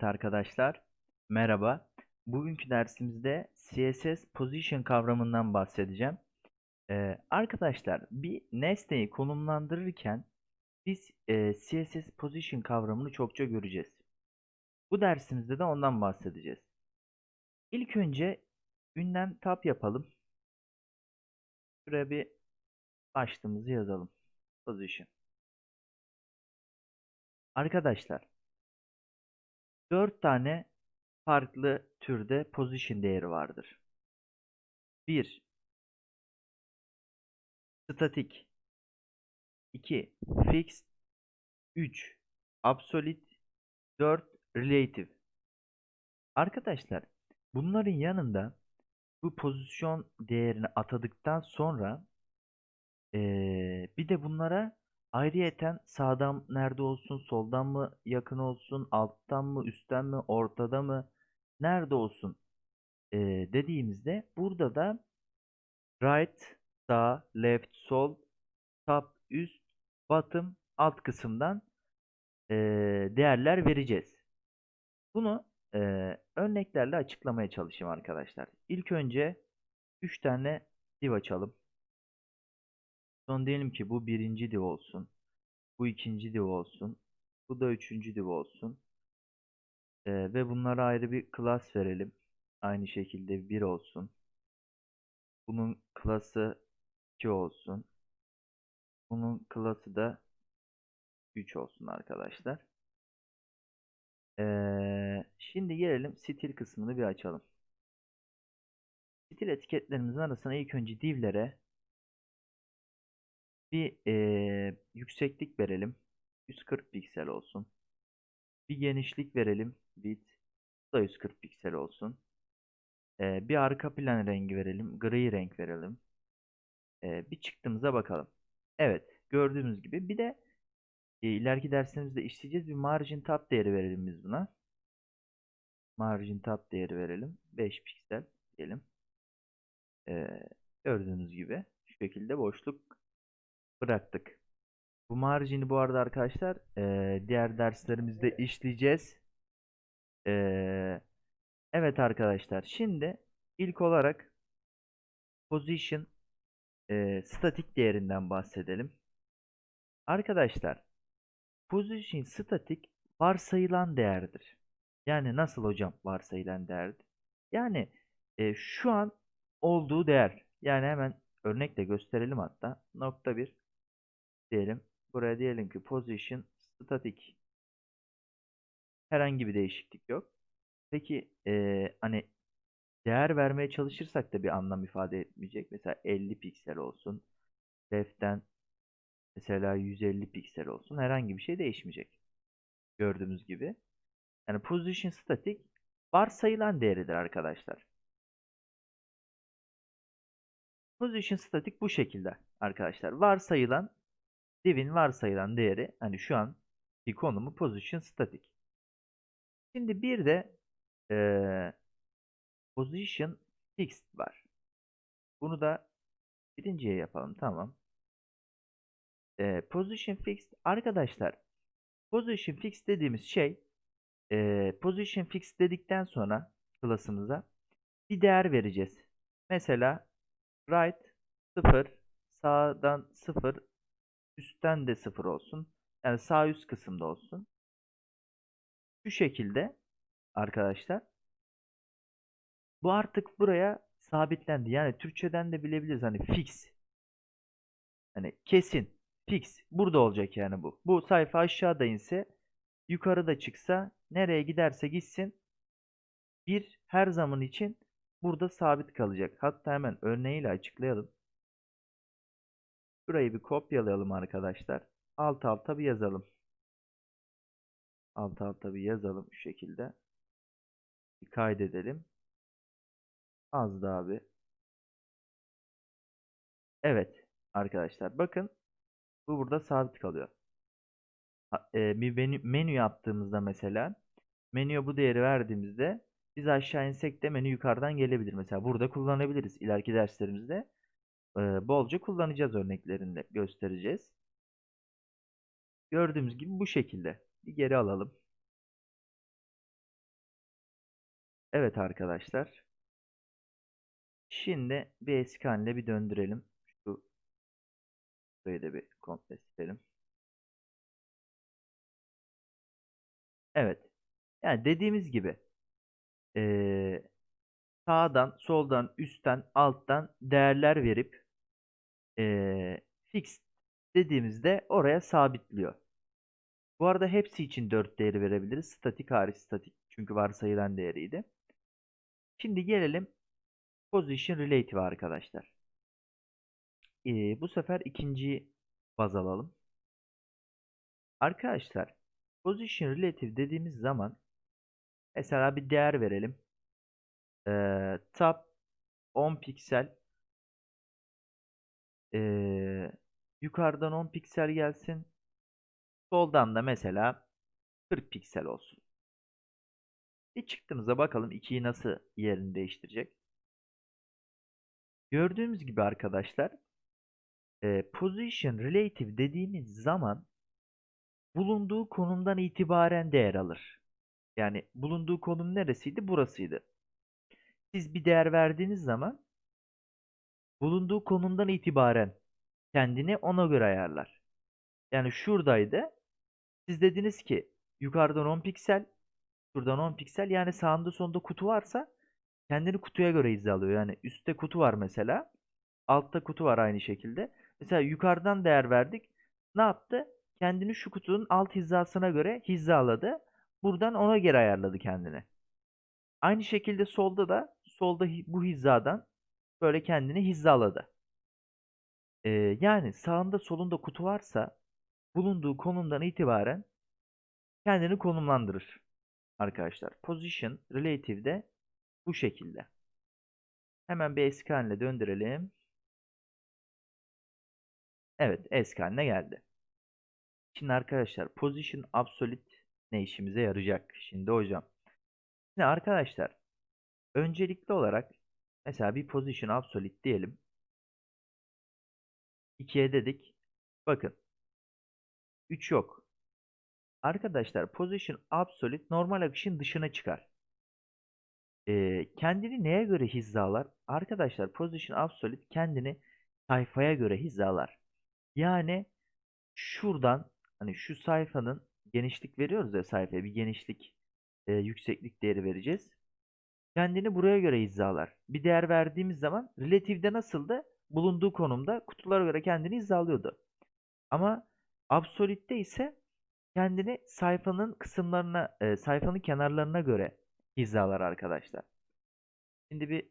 Evet arkadaşlar, merhaba. Bugünkü dersimizde CSS Position kavramından bahsedeceğim. Ee, arkadaşlar, bir nesneyi konumlandırırken biz e, CSS Position kavramını çokça göreceğiz. Bu dersimizde de ondan bahsedeceğiz. İlk önce ünlem tab yapalım. Şuraya bir başlığımızı yazalım. Position. Arkadaşlar, 4 tane farklı türde position değeri vardır. 1. Statik 2. Fixed 3. Absolute 4. Relative Arkadaşlar bunların yanında bu pozisyon değerini atadıktan sonra ee, bir de bunlara ayrıyeten sağdan nerede olsun, soldan mı yakın olsun, alttan mı, üstten mi, ortada mı, nerede olsun ee, dediğimizde burada da right, sağ, left, sol, top, üst, bottom, alt kısımdan ee, değerler vereceğiz. Bunu ee, örneklerle açıklamaya çalışayım arkadaşlar. İlk önce 3 tane div açalım. Son diyelim ki bu birinci div olsun. Bu ikinci div olsun. Bu da üçüncü div olsun. Ee, ve bunlara ayrı bir class verelim. Aynı şekilde 1 olsun. Bunun class'ı 2 olsun. Bunun class'ı da 3 olsun arkadaşlar. Ee, şimdi gelelim stil kısmını bir açalım. Stil etiketlerimizin arasına ilk önce divlere bir e, yükseklik verelim. 140 piksel olsun. Bir genişlik verelim. Bu da 140 piksel olsun. E, bir arka plan rengi verelim. Gri renk verelim. E, bir çıktığımıza bakalım. Evet. Gördüğümüz gibi. Bir de e, ileriki derslerimizde işleyeceğiz. Bir margin tab değeri verelim biz buna. Margin tab değeri verelim. 5 piksel diyelim. E, gördüğünüz gibi. Şu şekilde boşluk bıraktık. Bu marjini bu arada arkadaşlar e, diğer derslerimizde işleyeceğiz. E, evet arkadaşlar şimdi ilk olarak position e, statik değerinden bahsedelim. Arkadaşlar position statik varsayılan değerdir. Yani nasıl hocam varsayılan değerdir? Yani e, şu an olduğu değer. Yani hemen örnekle gösterelim hatta. Nokta 1 diyelim. Buraya diyelim ki position static. Herhangi bir değişiklik yok. Peki ee, hani değer vermeye çalışırsak da bir anlam ifade etmeyecek. Mesela 50 piksel olsun. Left'ten mesela 150 piksel olsun. Herhangi bir şey değişmeyecek. Gördüğümüz gibi. Yani position static varsayılan değeridir arkadaşlar. Position static bu şekilde arkadaşlar. Varsayılan div'in varsayılan değeri hani şu an bir konumu position static. Şimdi bir de e, position fixed var. Bunu da birinciye yapalım. Tamam. E, position fixed arkadaşlar position fixed dediğimiz şey e, position fixed dedikten sonra class'ımıza bir değer vereceğiz. Mesela right 0 sağdan 0 üstten de 0 olsun. Yani sağ üst kısımda olsun. Şu şekilde arkadaşlar. Bu artık buraya sabitlendi. Yani Türkçeden de bilebiliriz. Hani fix. Hani kesin. Fix. Burada olacak yani bu. Bu sayfa aşağıda inse yukarıda çıksa nereye giderse gitsin bir her zaman için burada sabit kalacak. Hatta hemen örneğiyle açıklayalım. Şurayı bir kopyalayalım arkadaşlar. Alt alta bir yazalım. Alt alta bir yazalım şu şekilde. Bir kaydedelim. Az daha bir. Evet arkadaşlar bakın bu burada sabit kalıyor. E, menü, menü yaptığımızda mesela menüye bu değeri verdiğimizde biz aşağı insek de menü yukarıdan gelebilir. Mesela burada kullanabiliriz ileriki derslerimizde bolca kullanacağız örneklerinde göstereceğiz. Gördüğümüz gibi bu şekilde. Bir geri alalım. Evet arkadaşlar. Şimdi bir eski haline bir döndürelim. Şu burayı da bir komple silelim. Evet. Yani dediğimiz gibi eee, sağdan, soldan, üstten, alttan değerler verip eee fix dediğimizde oraya sabitliyor. Bu arada hepsi için 4 değeri verebiliriz. Statik hariç statik. Çünkü varsayılan değeriydi. Şimdi gelelim position relative arkadaşlar. Ee, bu sefer ikinciyi baz alalım. Arkadaşlar position relative dediğimiz zaman mesela bir değer verelim. Ee, top 10 piksel ee, yukarıdan 10 piksel gelsin. Soldan da mesela 40 piksel olsun. Bir çıktığımıza bakalım 2'yi nasıl yerini değiştirecek. Gördüğümüz gibi arkadaşlar e, position relative dediğimiz zaman bulunduğu konumdan itibaren değer alır. Yani bulunduğu konum neresiydi? Burasıydı. Siz bir değer verdiğiniz zaman bulunduğu konumdan itibaren kendini ona göre ayarlar. Yani şuradaydı. Siz dediniz ki yukarıdan 10 piksel, şuradan 10 piksel yani sağında sonunda kutu varsa kendini kutuya göre hizalıyor. Yani üstte kutu var mesela. Altta kutu var aynı şekilde. Mesela yukarıdan değer verdik. Ne yaptı? Kendini şu kutunun alt hizasına göre hizaladı. Buradan ona göre ayarladı kendini. Aynı şekilde solda da solda bu hizadan böyle kendini hizaladı. Ee, yani sağında solunda kutu varsa bulunduğu konumdan itibaren kendini konumlandırır arkadaşlar. Position relative'de bu şekilde. Hemen bir eski haline döndürelim. Evet eski haline geldi. Şimdi arkadaşlar position absolute ne işimize yarayacak? Şimdi hocam. Şimdi arkadaşlar öncelikli olarak mesela bir position absolute diyelim. 2'ye dedik. Bakın. 3 yok. Arkadaşlar position absolute normal akışın dışına çıkar. Ee, kendini neye göre hizalar? Arkadaşlar position absolute kendini sayfaya göre hizalar. Yani şuradan hani şu sayfanın genişlik veriyoruz ya sayfaya bir genişlik e, yükseklik değeri vereceğiz. Kendini buraya göre hizalar. Bir değer verdiğimiz zaman relative'de nasıldı? Bulunduğu konumda kutulara göre kendini hizalıyordu. Ama absolute'de ise kendini sayfanın kısımlarına, e, sayfanın kenarlarına göre hizalar arkadaşlar. Şimdi bir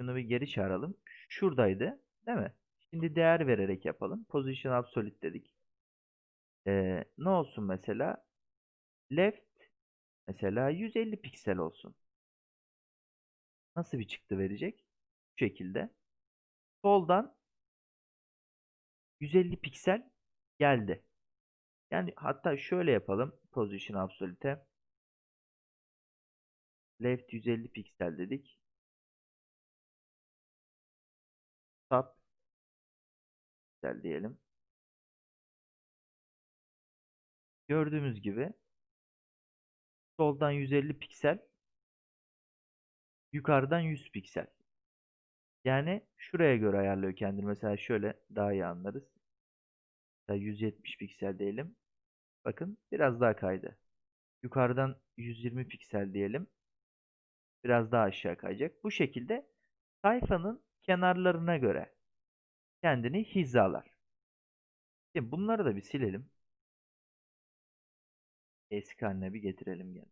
şunu bir geri çağıralım. Şuradaydı, değil mi? Şimdi değer vererek yapalım. Position absolute dedik. Ee, ne olsun mesela? Left mesela 150 piksel olsun. Nasıl bir çıktı verecek? Bu şekilde. Soldan 150 piksel geldi. Yani hatta şöyle yapalım. Position absolute. Left 150 piksel dedik. Top piksel diyelim. Gördüğümüz gibi soldan 150 piksel yukarıdan 100 piksel. Yani şuraya göre ayarlıyor kendini. Mesela şöyle daha iyi anlarız. Mesela 170 piksel diyelim. Bakın biraz daha kaydı. Yukarıdan 120 piksel diyelim. Biraz daha aşağı kayacak. Bu şekilde sayfanın kenarlarına göre kendini hizalar. Şimdi bunları da bir silelim. Eski haline bir getirelim gene.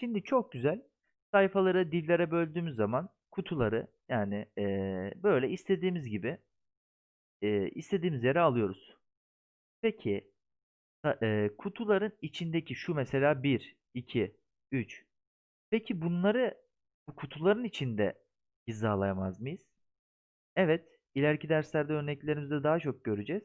Şimdi çok güzel. Sayfaları divlere böldüğümüz zaman kutuları yani eee, böyle istediğimiz gibi eee, istediğimiz yere alıyoruz. Peki eee, kutuların içindeki şu mesela 1, 2, 3. Peki bunları bu kutuların içinde hizalayamaz mıyız? Evet. ileriki derslerde örneklerimizde daha çok göreceğiz.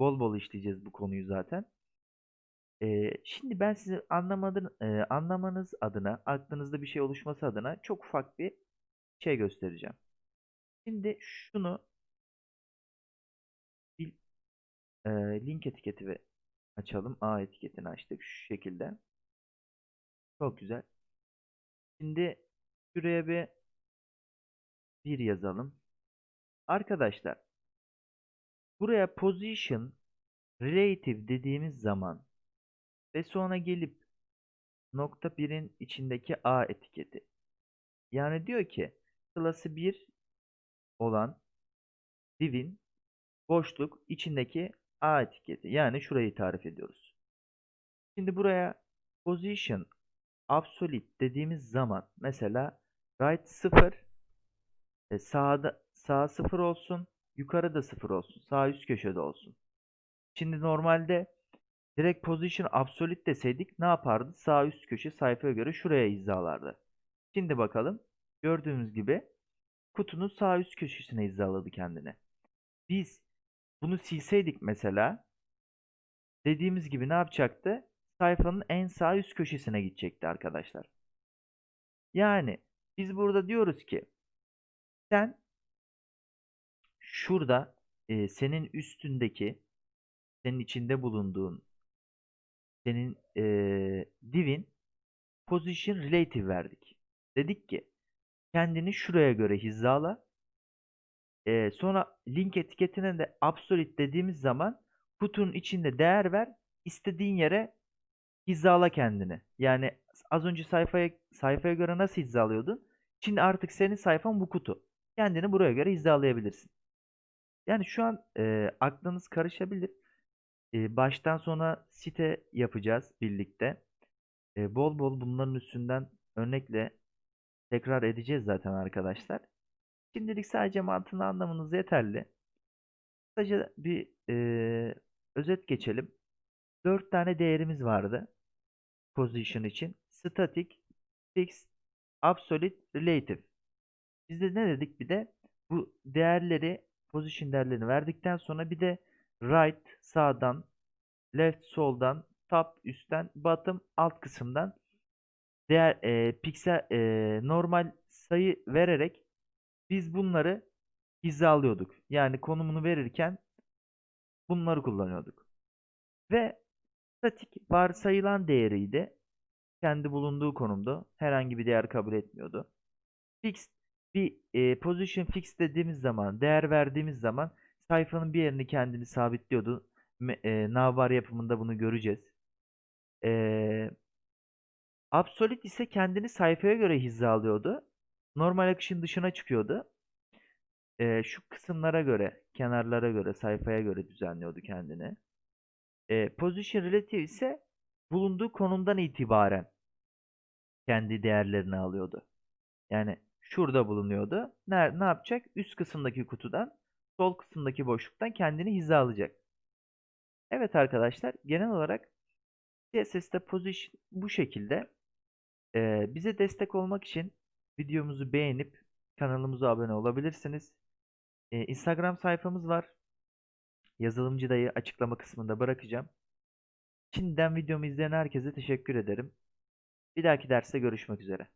Bol bol işleyeceğiz bu konuyu zaten. Şimdi ben size anlamadın, e, anlamanız adına, aklınızda bir şey oluşması adına çok ufak bir şey göstereceğim. Şimdi şunu bir e, link etiketi ve açalım. A etiketini açtık şu şekilde. Çok güzel. Şimdi Şuraya bir bir yazalım. Arkadaşlar buraya position relative dediğimiz zaman ve sonra gelip nokta birin içindeki a etiketi. Yani diyor ki klası 1 olan divin boşluk içindeki a etiketi. Yani şurayı tarif ediyoruz. Şimdi buraya position absolute dediğimiz zaman mesela right 0 e, sağda sağ 0 olsun, yukarıda 0 olsun, sağ üst köşede olsun. Şimdi normalde direkt position absolute deseydik ne yapardı? Sağ üst köşe sayfaya göre şuraya hizalardı. Şimdi bakalım. Gördüğümüz gibi kutunun sağ üst köşesine hizaladı kendini. Biz bunu silseydik mesela dediğimiz gibi ne yapacaktı? Sayfanın en sağ üst köşesine gidecekti arkadaşlar. Yani biz burada diyoruz ki sen şurada e, senin üstündeki senin içinde bulunduğun senin e, divin position relative verdik. Dedik ki kendini şuraya göre hizala. E, sonra link etiketine de absolute dediğimiz zaman kutunun içinde değer ver. istediğin yere hizala kendini. Yani az önce sayfaya sayfaya göre nasıl hizalıyordun? Şimdi artık senin sayfan bu kutu. Kendini buraya göre hizalayabilirsin. Yani şu an e, aklınız karışabilir. Baştan sona site yapacağız birlikte. Bol bol bunların üstünden örnekle tekrar edeceğiz zaten arkadaşlar. Şimdilik sadece mantığını anlamanız yeterli. Kısaca bir e, özet geçelim. 4 tane değerimiz vardı. Position için. Static, Fixed, Absolute, Relative. Biz de ne dedik bir de? Bu değerleri, position değerlerini verdikten sonra bir de right sağdan, left soldan, top üstten, bottom alt kısımdan değer e, piksel e, normal sayı vererek biz bunları hizalıyorduk. Yani konumunu verirken bunları kullanıyorduk. Ve statik varsayılan değeriydi. Kendi bulunduğu konumda herhangi bir değer kabul etmiyordu. Fixed bir e, position fix dediğimiz zaman, değer verdiğimiz zaman sayfanın bir yerini kendini sabitliyordu. E, navbar yapımında bunu göreceğiz. E, Absolute ise kendini sayfaya göre hizalıyordu. Normal akışın dışına çıkıyordu. E, şu kısımlara göre, kenarlara göre, sayfaya göre düzenliyordu kendini. E, position relative ise bulunduğu konumdan itibaren kendi değerlerini alıyordu. Yani şurada bulunuyordu. Ne, ne yapacak? Üst kısımdaki kutudan, sol kısımdaki boşluktan kendini hizalayacak. Evet arkadaşlar, genel olarak CSS'de position bu şekilde. Ee, bize destek olmak için videomuzu beğenip kanalımıza abone olabilirsiniz. Ee, Instagram sayfamız var. Yazılımcı dayı açıklama kısmında bırakacağım. Şimdiden videomu izleyen herkese teşekkür ederim. Bir dahaki derste görüşmek üzere.